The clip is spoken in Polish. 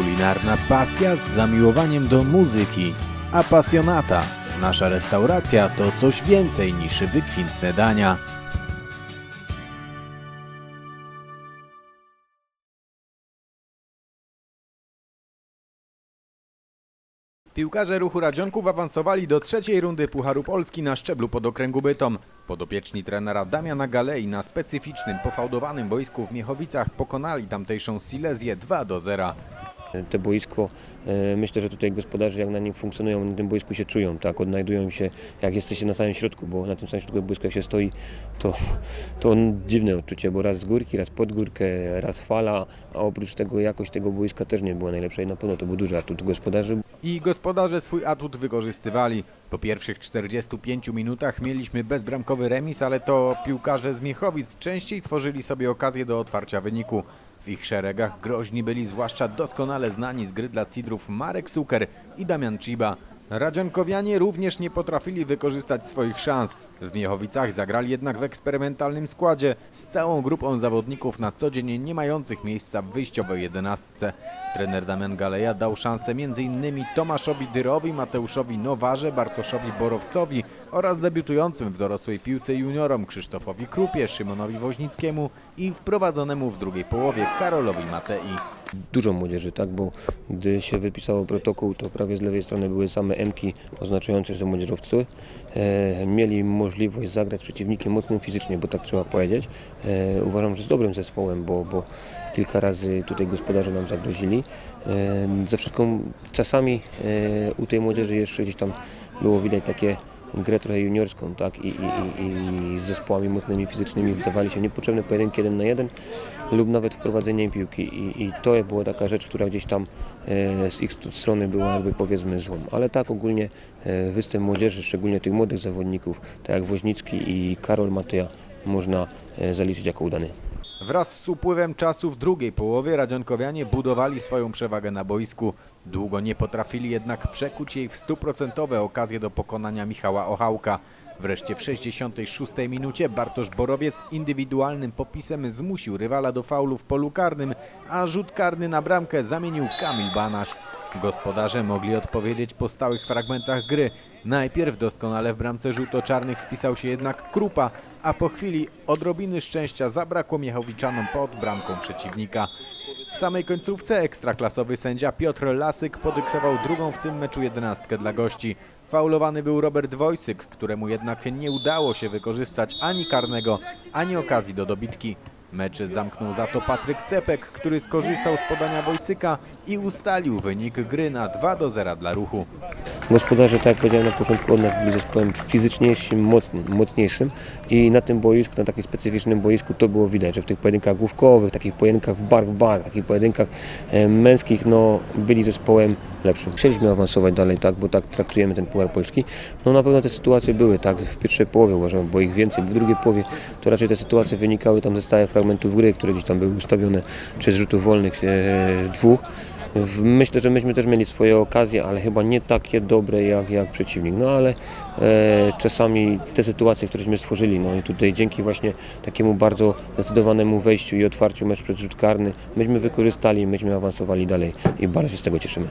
Kulinarna pasja z zamiłowaniem do muzyki. Apasjonata. Nasza restauracja to coś więcej niż wykwintne dania. Piłkarze ruchu Radzionków awansowali do trzeciej rundy Pucharu Polski na szczeblu podokręgu Bytom. Podopieczni trenera Damiana Galei na specyficznym, pofałdowanym boisku w Miechowicach pokonali tamtejszą Silezję 2 do 0. Te boisko, e, myślę, że tutaj gospodarze jak na nim funkcjonują, na tym boisku się czują, tak, odnajdują się jak jesteście na samym środku, bo na tym samym środku boiska jak się stoi, to, to dziwne odczucie, bo raz z górki, raz pod górkę, raz fala, a oprócz tego jakość tego boiska też nie była najlepsza i na pewno to był duży atut gospodarzy. I gospodarze swój atut wykorzystywali. Po pierwszych 45 minutach mieliśmy bezbramkowy remis, ale to piłkarze z Miechowic częściej tworzyli sobie okazję do otwarcia wyniku. W ich szeregach groźni byli zwłaszcza doskonale znani z gry dla Cidrów Marek Suker i Damian Ciba. Radzionkowianie również nie potrafili wykorzystać swoich szans. W Miechowicach zagrali jednak w eksperymentalnym składzie z całą grupą zawodników na co dzień nie mających miejsca w wyjściowej jedenastce. Trener Damian Galeja dał szansę m.in. Tomaszowi Dyrowi, Mateuszowi Nowarze, Bartoszowi Borowcowi oraz debiutującym w dorosłej piłce juniorom Krzysztofowi Krupie, Szymonowi Woźnickiemu i wprowadzonemu w drugiej połowie Karolowi Matei. Dużo młodzieży, tak, bo gdy się wypisało protokół, to prawie z lewej strony były same M-ki oznaczające, że młodzieżowcy e, mieli możliwość zagrać z przeciwnikiem mocnym fizycznie, bo tak trzeba powiedzieć. E, uważam, że z dobrym zespołem, bo, bo kilka razy tutaj gospodarze nam zagrozili. E, ze wszystką czasami e, u tej młodzieży jeszcze gdzieś tam było widać takie grę trochę juniorską, tak, i, i, i, z zespołami mocnymi fizycznymi wydawali się niepotrzebne pojedynki jeden na jeden lub nawet wprowadzenie piłki. I, i to była taka rzecz, która gdzieś tam e, z ich strony była jakby powiedzmy złą, ale tak ogólnie e, występ młodzieży, szczególnie tych młodych zawodników, tak jak Woźnicki i Karol Matyja można e, zaliczyć jako udany. Wraz z upływem czasu w drugiej połowie Radzionkowianie budowali swoją przewagę na boisku. Długo nie potrafili jednak przekuć jej w stuprocentowe okazje do pokonania Michała Ochałka. Wreszcie w 66 minucie Bartosz Borowiec indywidualnym popisem zmusił rywala do faulu w polu karnym, a rzut karny na bramkę zamienił Kamil Banaś. Gospodarze mogli odpowiedzieć po stałych fragmentach gry. Najpierw doskonale w bramce żółto-czarnych spisał się jednak Krupa, a po chwili odrobiny szczęścia zabrakło Miechowiczanom pod bramką przeciwnika. W samej końcówce ekstraklasowy sędzia Piotr Lasyk podyktował drugą w tym meczu jedenastkę dla gości. Faulowany był Robert Wojsyk, któremu jednak nie udało się wykorzystać ani karnego, ani okazji do dobitki. Mecz zamknął za to Patryk Cepek, który skorzystał z podania Wojsyka i ustalił wynik gry na 2 do 0 dla ruchu. Gospodarze, tak jak powiedziałem na początku, od nas byli zespołem fizyczniejszym, mocnym, mocniejszym i na tym boisku, na takim specyficznym boisku to było widać, że w tych pojedynkach główkowych, takich pojedynkach w bar w bar, takich pojedynkach e, męskich, no byli zespołem lepszym. Chcieliśmy awansować dalej, tak, bo tak traktujemy ten Puchar Polski. No na pewno te sytuacje były, tak, w pierwszej połowie uważam, bo ich więcej, w drugiej połowie to raczej te sytuacje wynikały tam ze stałych fragmentów gry, które gdzieś tam były ustawione, czy z rzutów wolnych e, dwóch. Myślę, że myśmy też mieli swoje okazje, ale chyba nie takie dobre jak, jak przeciwnik. No ale e, czasami te sytuacje, któreśmy stworzyli, no i tutaj dzięki właśnie takiemu bardzo zdecydowanemu wejściu i otwarciu mecz przed rzut karny, myśmy wykorzystali, myśmy awansowali dalej i bardzo się z tego cieszymy.